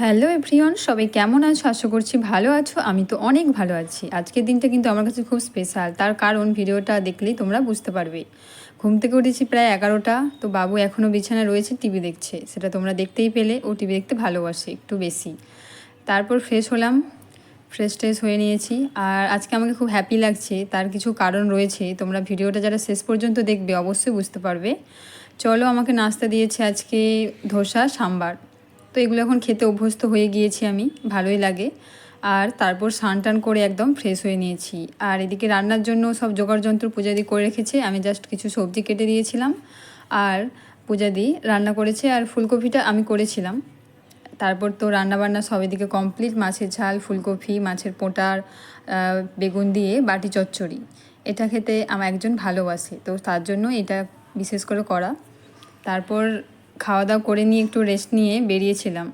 Hello everyone, সবাই কেমন আছো? আশা করছি ভালো আছো। আমি তো অনেক ভালো আছি। আজকের দিনটা কিন্তু আমার কাছে খুব স্পেশাল তার কারণ ভিডিওটা দেখলেই তোমরা বুঝতে পারবে। ঘুম থেকে উঠেছি প্রায় এগারোটা। তো বাবু এখনও বিছানায় রয়েছে, টিভি দেখছে। সেটা তোমরা দেখতেই পেলে। ও টিভি দেখতে ভালোবাসে, একটু বেশি। তারপর ফ্রেশ হলাম। ফ্রেশ ট্রেশ হয়ে নিয়েছি। আর আজকে আমাকে খুব হ্যাপি লাগছে। তার কিছু কারণ রয়েছে। তোমরা ভিডিওটা যারা শেষ পর্যন্ত দেখবে, অবশ্যই বুঝতে পারবে। চলো আমাকে নাস্তা দিয়েছে আজকে ধোসা, সাম্বার। এগুলো এখন খেতে অভ্যস্ত হয়ে গিয়েছি আমি, ভালোই লাগে। আর তারপর স্নান টান করে একদম ফ্রেশ হয়ে নিয়েছি। আর এদিকে রান্নার জন্য সব জোগাড় যন্ত্র পূজাদি করে রেখেছে, আমি জাস্ট কিছু সবজি কেটে দিয়েছিলাম। আর পূজাদি রান্না করেছে আর ফুলকপিটা আমি করেছিলাম। তারপর তো রান্নাবান্না সব এদিকে কমপ্লিট মাছের ঝাল, ফুলকপি, মাছের পোটার বেগুন দিয়ে বাটি চচ্চড়ি। এটা খেতে আমার একজন ভালোবাসে, তো তার জন্য এটা বিশেষ করে করা। তারপর খাওয়া দাওয়া করে নিয়ে একটু রেস্ট নিয়ে বেরিয়েছিলাম।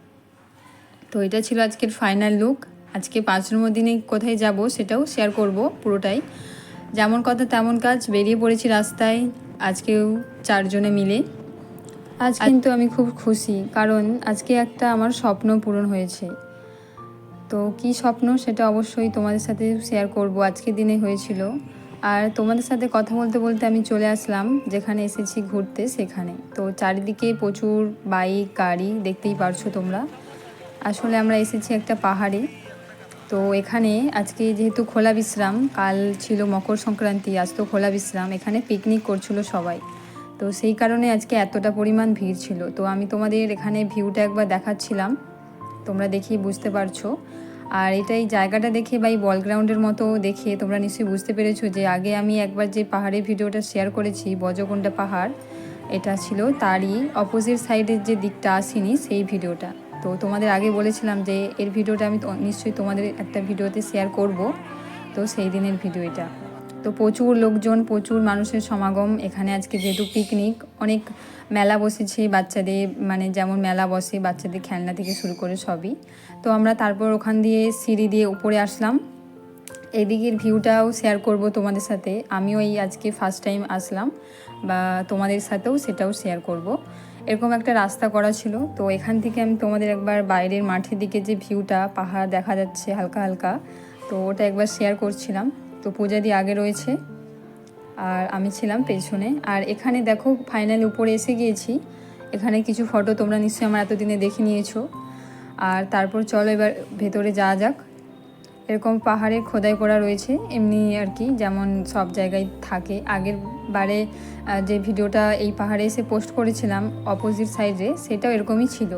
তো এটা ছিল আজকের ফাইনাল লুক আজকে পাঁচ নম্বর দিনে কোথায় যাব সেটাও শেয়ার করব পুরোটাই। যেমন কথা তেমন কাজ, বেরিয়ে পড়েছি রাস্তায়। আজকেও চারজনে মিলে। আজ কিন্তু আমি খুব খুশি, কারণ আজকে একটা আমার স্বপ্ন পূরণ হয়েছে। তো কি স্বপ্ন সেটা অবশ্যই তোমাদের সাথে শেয়ার করব। আজকের দিনে হয়েছিল। আর তোমাদের সাথে কথা বলতে বলতে আমি চলে আসলাম, যেখানে এসেছি ঘুরতে সেখানে। তো চারিদিকে প্রচুর বাইক, গাড়ি দেখতেই পারছ তোমরা। আসলে আমরা এসেছি একটা পাহাড়ে। তো এখানে আজকে যেহেতু খোলা বিশ্রাম, কাল ছিল মকর সংক্রান্তি, আজ তো খোলা বিশ্রাম, এখানে পিকনিক করছিল সবাই। তো সেই কারণে আজকে এতটা পরিমাণ ভিড় ছিল। তো আমি তোমাদের এখানে ভিউটা একবার দেখাচ্ছিলাম। তোমরা দেখেই বুঝতে পারছ। আর এটা এই জায়গাটা দেখে বা এই বল গ্রাউন্ডের মতো দেখে তোমরা নিশ্চয়ই বুঝতে পেরেছ যে আগে আমি একবার যে পাহাড়ের ভিডিওটা শেয়ার করেছি বজকন্ডা পাহাড়, এটা ছিল তারই অপোজিট সাইডের যে দিকটা আসেনি সেই ভিডিওটা। তো তোমাদের আগে বলেছিলাম যে এর ভিডিওটা আমি নিশ্চয়ই তোমাদের একটা ভিডিওতে শেয়ার করব। তো সেই দিনের ভিডিও এটা। তো প্রচুর লোকজন, প্রচুর মানুষের সমাগম এখানে আজকে যেহেতু পিকনিক অনেক মেলা বসেছে বাচ্চাদের মানে যেমন মেলা বসে বাচ্চাদের খেলনা থেকে শুরু করে সবই। তো আমরা তারপর ওখান দিয়ে সিঁড়ি দিয়ে উপরে আসলাম। এদিকের ভিউটাও শেয়ার করব তোমাদের সাথে। আমিও এই আজকে ফার্স্ট টাইম আসলাম বা তোমাদের সাথেও সেটাও শেয়ার করব। এরকম একটা রাস্তা করা ছিল। তো এখান থেকে আমি তোমাদের একবার বাইরের মাঠের দিকে যে ভিউটা পাহাড় দেখা যাচ্ছে হালকা হালকা, তো ওটা একবার শেয়ার করছিলাম। তো পূজা দিয়ে আগে রয়েছে। আর আমি ছিলাম পেছনে। আর এখানে দেখো ফাইনাল উপরে এসে গিয়েছি। এখানে কিছু ফটো তোমরা নিশ্চয়ই আমার এতদিনে দেখে নিয়েছো। আর তারপর চলো এবার ভেতরে যাওয়া যাক। এরকম পাহাড়ে খোদাই করা রয়েছে। এমনি আর কি, যেমন সব জায়গায় থাকে। আগের বারে যে ভিডিওটা এই পাহাড়ে এসে পোস্ট করেছিলাম অপোজিট সাইডে সেটাও এরকমই ছিল।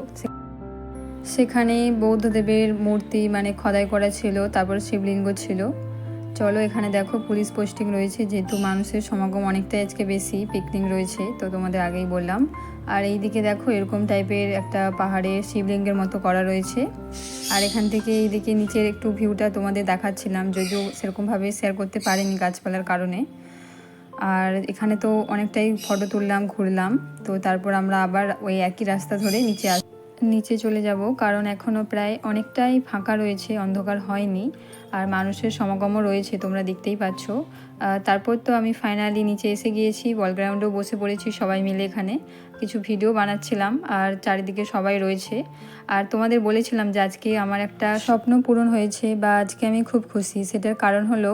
সেখানে বৌদ্ধদেবের মূর্তি মানে খোদাই করা ছিল, তারপর শিবলিঙ্গ ছিল। চলো এখানে দেখো পুলিশ পোস্টিং রয়েছে, যেহেতু মানুষের সমাগম অনেকটাই আজকে বেশি পিকনিক রয়েছে, তো তোমাদের আগেই বললাম। আর এই দিকে দেখো এরকম টাইপের একটা পাহাড়ে শিবলিঙ্গের মতো করা রয়েছে। আর এখান থেকে এই দিকে নিচের একটু ভিউটা তোমাদের দেখাচ্ছিলাম, যদিও সেরকমভাবে শেয়ার করতে পারিনি গাছপালার কারণে। আর এখানে তো অনেকটাই ফটো তুললাম, ঘুরলাম, তো তারপর আমরা আবার ওই একই রাস্তা ধরে নিচে আস নিচে চলে যাব, কারণ এখনও প্রায় অনেকটাই ফাঁকা রয়েছে, অন্ধকার হয়নি, আর মানুষের সমাগমও রয়েছে, তোমরা দেখতেই পাচ্ছ। তারপর তো আমি ফাইনালি নিচে এসে গিয়েছি বল গ্রাউন্ডেও বসে পড়েছি সবাই মিলে এখানে। কিছু ভিডিও বানাচ্ছিলাম, আর চারিদিকে সবাই রয়েছে। আর তোমাদের বলেছিলাম যে আজকে আমার একটা স্বপ্ন পূরণ হয়েছে, বা আজকে আমি খুব খুশি। সেটার কারণ হলো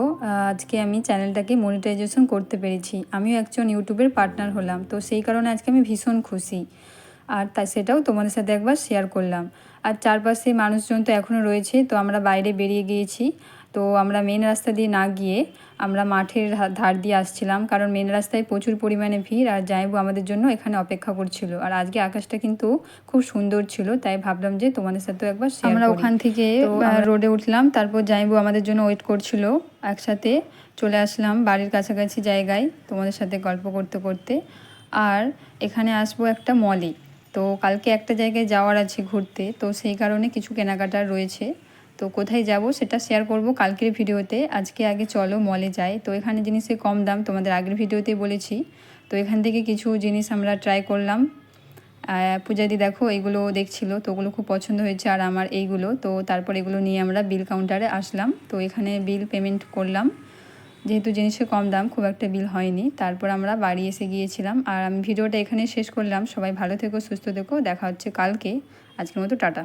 আজকে আমি চ্যানেলটাকে মনিটাইজেশন করতে পেরেছি। আমিও একজন ইউটিউবের পার্টনার হলাম, তো সেই কারণে আজকে আমি ভীষণ খুশি। আর তাই সেটাও তোমাদের সাথে একবার শেয়ার করলাম। আর চারপাশে মানুষজন তো এখনও রয়েছে তো আমরা বাইরে বেরিয়ে গিয়েছি। তো আমরা মেন রাস্তা দিয়ে না গিয়ে আমরা মাঠের ধার দিয়ে আসছিলাম কারণ মেন রাস্তায় প্রচুর পরিমাণে ভিড় আর জাইবু আমাদের জন্য এখানে অপেক্ষা করছিল। আর আজকে আকাশটা কিন্তু খুব সুন্দর ছিল তাই ভাবলাম যে তোমাদের সাথেও একবার আমরা ওখান থেকে রোডে উঠলাম তারপর জাইবু আমাদের জন্য ওয়েট করছিল একসাথে। চলে আসলাম বাড়ির কাছাকাছি জায়গায় তোমাদের সাথে গল্প করতে করতে। আর এখানে আসব একটা মলে তো কালকে একটা জায়গায় যাওয়ার আছে ঘুরতে, তো সেই কারণে কিছু কেনাকাটা রয়েছে। তো কোথায় যাব সেটা শেয়ার করব কালকের ভিডিওতে। আজকে আগে চলো মলে যাই। তো এখানে জিনিসের কম দাম, তোমাদের আগের ভিডিওতে বলেছি। তো এখান থেকে কিছু জিনিস আমরা ট্রাই করলাম। পূজাদি দেখো এইগুলো দেখছিল, তো ওগুলো খুব পছন্দ হয়েছে আর আমার এইগুলো। তো তারপর এগুলো নিয়ে আমরা বিল কাউন্টারে আসলাম। তো এখানে বিল পেমেন্ট করলাম। যেহেতু জিনিসের কম দাম, খুব একটা বিল হয়নি। তারপর আমরা বাড়ি এসে গিয়েছিলাম আর আমি ভিডিওটা এখানে শেষ করলাম। সবাই ভালো থেকো, সুস্থ থেকো। দেখা হচ্ছে কালকে। আজকের মতো টাটা।